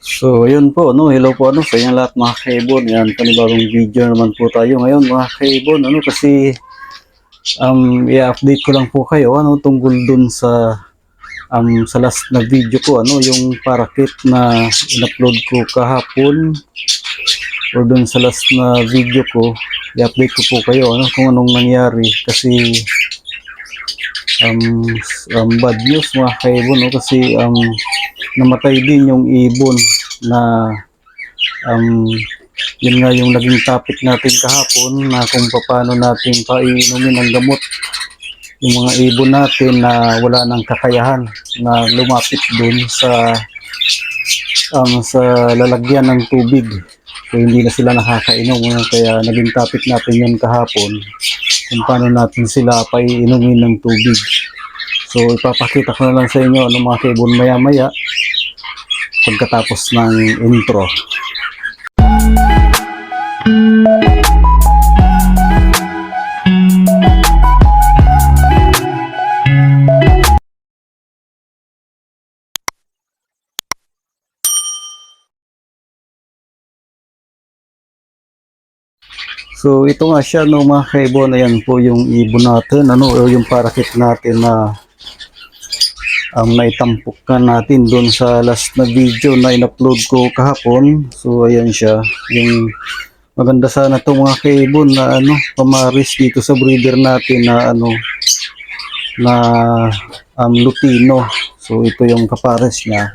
So, ayun po, no, hello po, ano, sa inyo lahat mga kaibon. Yan, panibagong video naman po tayo ngayon mga kaibon, ano, kasi um, i-update ko lang po kayo, ano, tungkol dun sa um, sa last na video ko, ano, yung parakit na in-upload ko kahapon. Or dun sa last na video ko, i-update ko po kayo, ano, kung anong nangyari. Kasi um, um, bad news mga kaibon, no, kasi um, namatay din yung ibon na um, yun nga yung naging topic natin kahapon na kung paano natin painumin ang gamot. Yung mga ibon natin na wala nang kakayahan na lumapit dun sa um, sa lalagyan ng tubig. So hindi na sila nakakainom kaya naging topic natin yun kahapon kung paano natin sila painumin ng tubig so ipapakita ko na lang sa inyo ano mga kaibon maya maya pagkatapos ng intro. So ito nga siya no mga kaibon, ayan po yung ibon natin, ano, o yung parakit natin na ang naitampukan natin doon sa last na video na in-upload ko kahapon. So ayan siya, yung maganda sana to mga kaibon na ano, pamaris dito sa breeder natin na ano na um, Lutino. So ito yung kapares niya.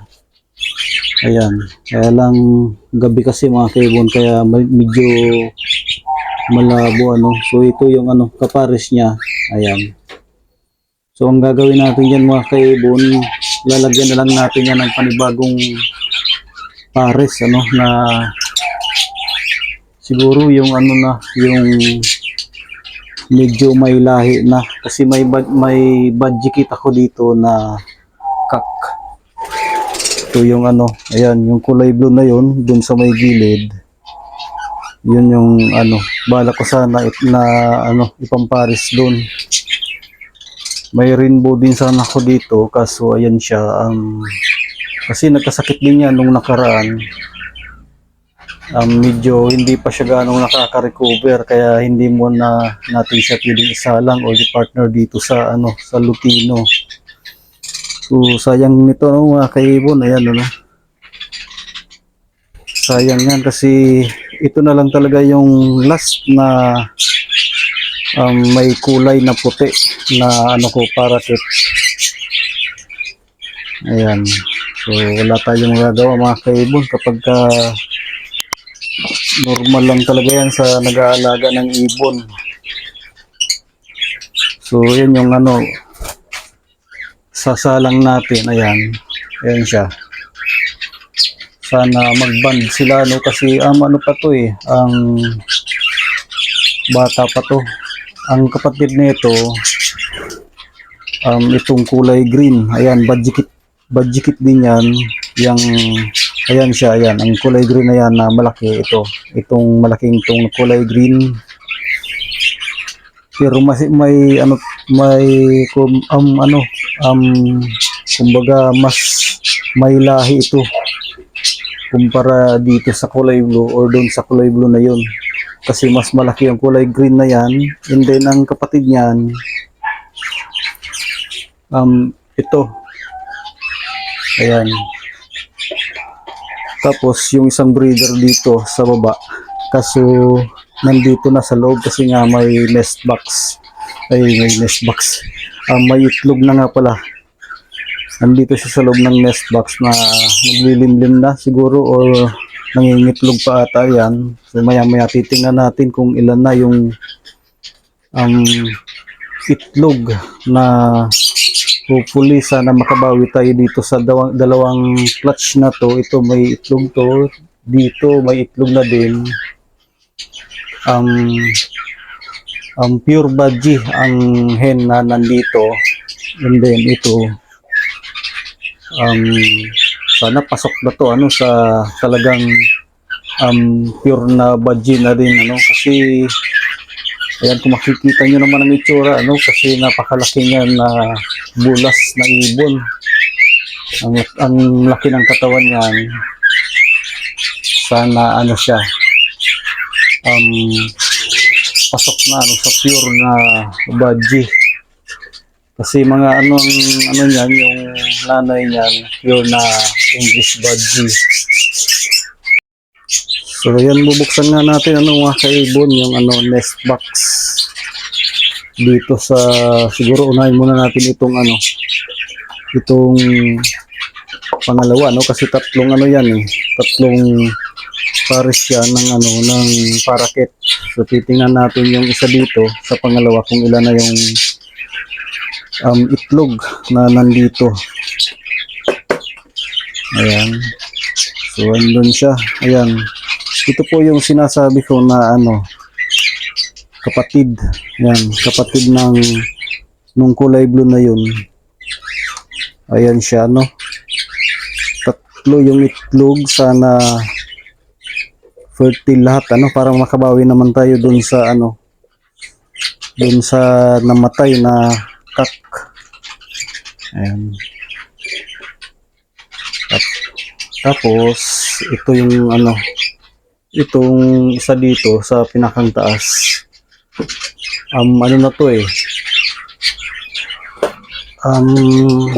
Ayan, kaya lang gabi kasi mga kaibon kaya medyo malabo ano. So ito yung ano kapares niya. Ayan. So ang gagawin natin yan mga kaibon, lalagyan na lang natin yan ng panibagong pares ano na siguro yung ano na yung medyo may lahi na kasi may bad, may budget ako dito na kak. Ito yung ano, ayan, yung kulay blue na yun dun sa may gilid. Yun yung ano, bala ko sana it, na ano, ipamparis doon may rainbow din sana ako dito kaso ayan siya um, kasi nagkasakit din yan nung nakaraan. Um, medyo hindi pa siya ganong nakaka-recover kaya hindi mo na natin siya pwedeng isalang o partner dito sa ano sa Lutino. So sayang nito no, mga kaibon. Ayan ano sayang yan kasi ito na lang talaga yung last na um, may kulay na puti na ano ko parakit. Ayan. So wala tayong magagawa mga kaibon kapag ka normal lang talaga yan sa nag-aalaga ng ibon. So yan yung ano sasalang natin. Ayan. Ayan siya. Sana mag-band sila no? Kasi um, ano pa to eh ang bata pa to. Ang kapatid nito um, itong kulay green. Ayan badjikit badjikit din yan. Yung ayan siya ayan. Ang kulay green na yan na malaki ito. Itong malaking itong kulay green. Pero mas may ano may um, ano um kumbaga mas may lahi ito kumpara dito sa kulay blue or doon sa kulay blue na yun. Kasi mas malaki ang kulay green na yan. And then ang kapatid niyan um ito. Ayan. Tapos yung isang breeder dito sa baba. Kaso nandito na sa loob kasi nga may nest box. Ay may nest box. Um, may itlog na nga pala nandito siya sa loob ng nest box na naglilimlim na siguro or nangingitlog pa ata yan. So maya maya titingnan natin kung ilan na yung um, itlog na hopefully sana makabawi tayo dito sa dawang, dalawang clutch na to. Ito may itlog to. Dito may itlog na din. Um, um, pure budgie ang hen na nandito. And then ito um, sana pasok na to ano sa talagang um, pure na budgie na rin ano kasi ayan kung makikita nyo naman ang itsura ano kasi napakalaki niya na bulas na ibon. Ang, ang laki ng katawan niyan sana ano siya um pasok na ano sa pure na budgie kasi mga ano ano niyan yung nanay niyan pure na English budgie so yan bubuksan nga natin ano mga kaibon yung ano nest box. Dito sa siguro unahin muna natin itong ano itong pangalawa no? Kasi tatlong ano yan eh. Tatlong pares siya ng ano ng parakit so titingnan natin yung isa dito sa pangalawa kung ilan na yung um, itlog na nandito. Ayan. So andun siya. Ayan. Ito po yung sinasabi ko na ano kapatid. Yan kapatid ng nung kulay blue na yun. Ayan siya no? Tatlo yung itlog. Sana fertile lahat ano? Para makabawi naman tayo dun sa ano? Dun sa namatay na ayan. Tap- tapos ito yung ano itong isa dito sa pinakang taas um ano na to eh. Um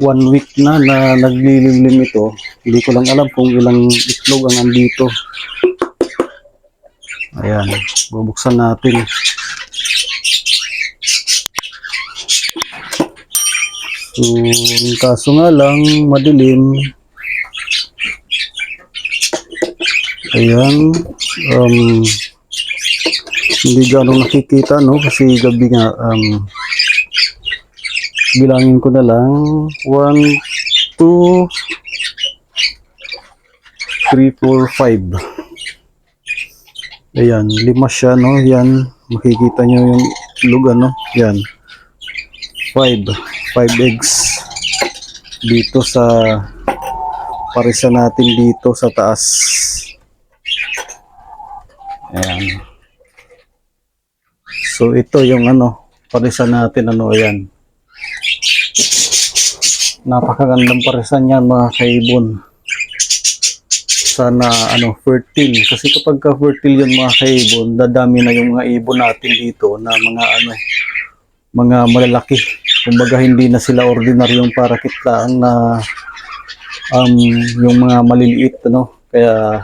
one week na na naglililim ito. Hindi ko lang alam kung ilang itlog ang andito. Ayan bubuksan natin so kaso nga lang madilim. Ayan. Um hindi gano'ng nakikita no? Kasi gabi nga um bilangin ko na lang. 1 2 3 4 5 ayan lima siya no? Yan makikita nyo yung itlog ano yan 5 5 eggs dito sa parisa natin dito sa taas. Ayan. So ito yung ano parisa natin ano ayan. Napakagandang parisan yan mga kaibon. Sana ano fertile. Kasi kapag ka fertile yun mga kaibon dadami na yung mga ibon natin dito na mga ano mga malalaki kumbaga hindi na sila ordinaryong parakit lang na um, yung mga maliliit ano? Kaya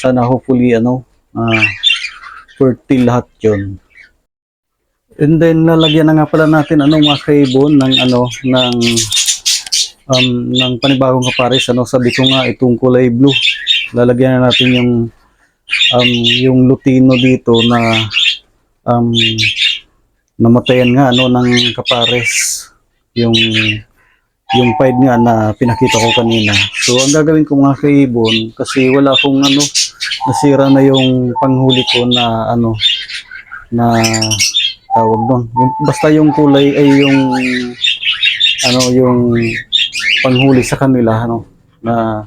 sana hopefully ano ah, fertile lahat yun. And then lalagyan na nga pala natin ano mga kaibon ng ano ng um ng panibagong kapares ano? Sabi ko nga itong kulay blue. Lalagyan na natin yung um yung lutino dito na um namatayan nga ano ng kapares. Yung yung pied nga na pinakita ko kanina. So ang gagawin ko mga kaibon kasi wala akong ano nasira na yung panghuli ko na ano na tawag doon. Yung, basta yung kulay ay yung ano yung panghuli sa kanila ano na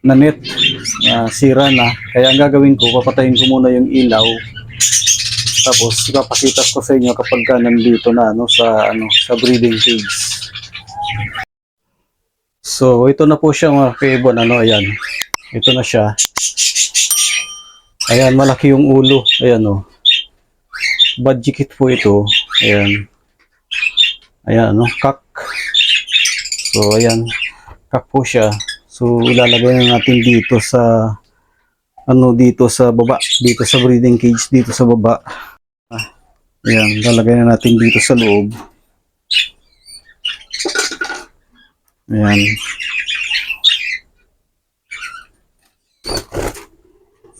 na net na sira na. Kaya ang gagawin ko papatayin ko muna yung ilaw tapos ipapakita ko sa inyo kapag ka nandito na ano sa ano sa breeding cage so ito na po siya mga kaibon ano ayan ito na siya ayan malaki yung ulo ayan oh budget po ito. Ayan. Ayan, no? Kak. So, ayan. Kak po siya. So, ilalagay na natin dito sa ano dito sa baba. Dito sa breeding cage. Dito sa baba. Ah, Ayan. Lalagay na natin dito sa loob. Ayan.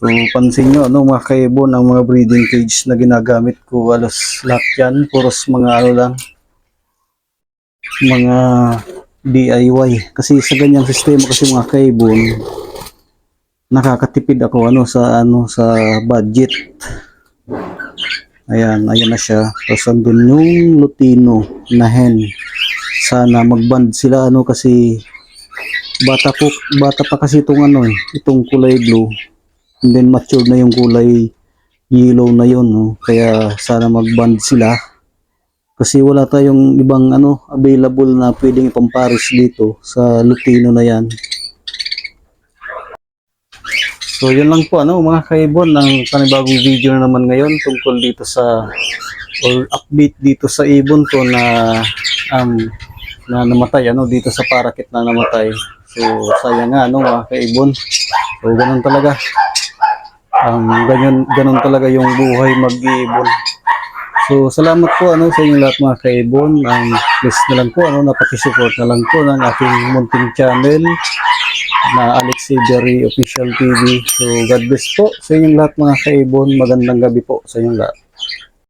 So, pansin nyo, ano, mga kaibon, ang mga breeding cage na ginagamit ko, alos lahat yan, puros mga ano lang, mga DIY. Kasi sa ganyang sistema kasi mga kaibon, nakakatipid ako ano sa ano sa budget. Ayan, ayan na siya. Tapos andun yung Lutino na hen. Sana magband sila ano kasi bata po bata pa kasi itong ano eh, itong kulay blue and then mature na yung kulay yellow na yun no? kaya sana magband sila kasi wala tayong ibang ano available na pwedeng ipamparis dito sa Lutino na yan So yun lang po ano mga kaibon ng panibagong video na naman ngayon tungkol dito sa or update dito sa ibon ko na um, na namatay ano dito sa parakit na namatay. So sayang nga ano mga kaibon. So ganun talaga. Um, ganyan, ganun talaga yung buhay mag-iibon. So, salamat po ano sa inyong lahat mga kaibon. Um, please na lang po ano, napakisupport na lang po ng aking munting channel na Alex Berry Official TV. So, God bless po sa inyong lahat mga kaibon. Magandang gabi po sa inyong lahat.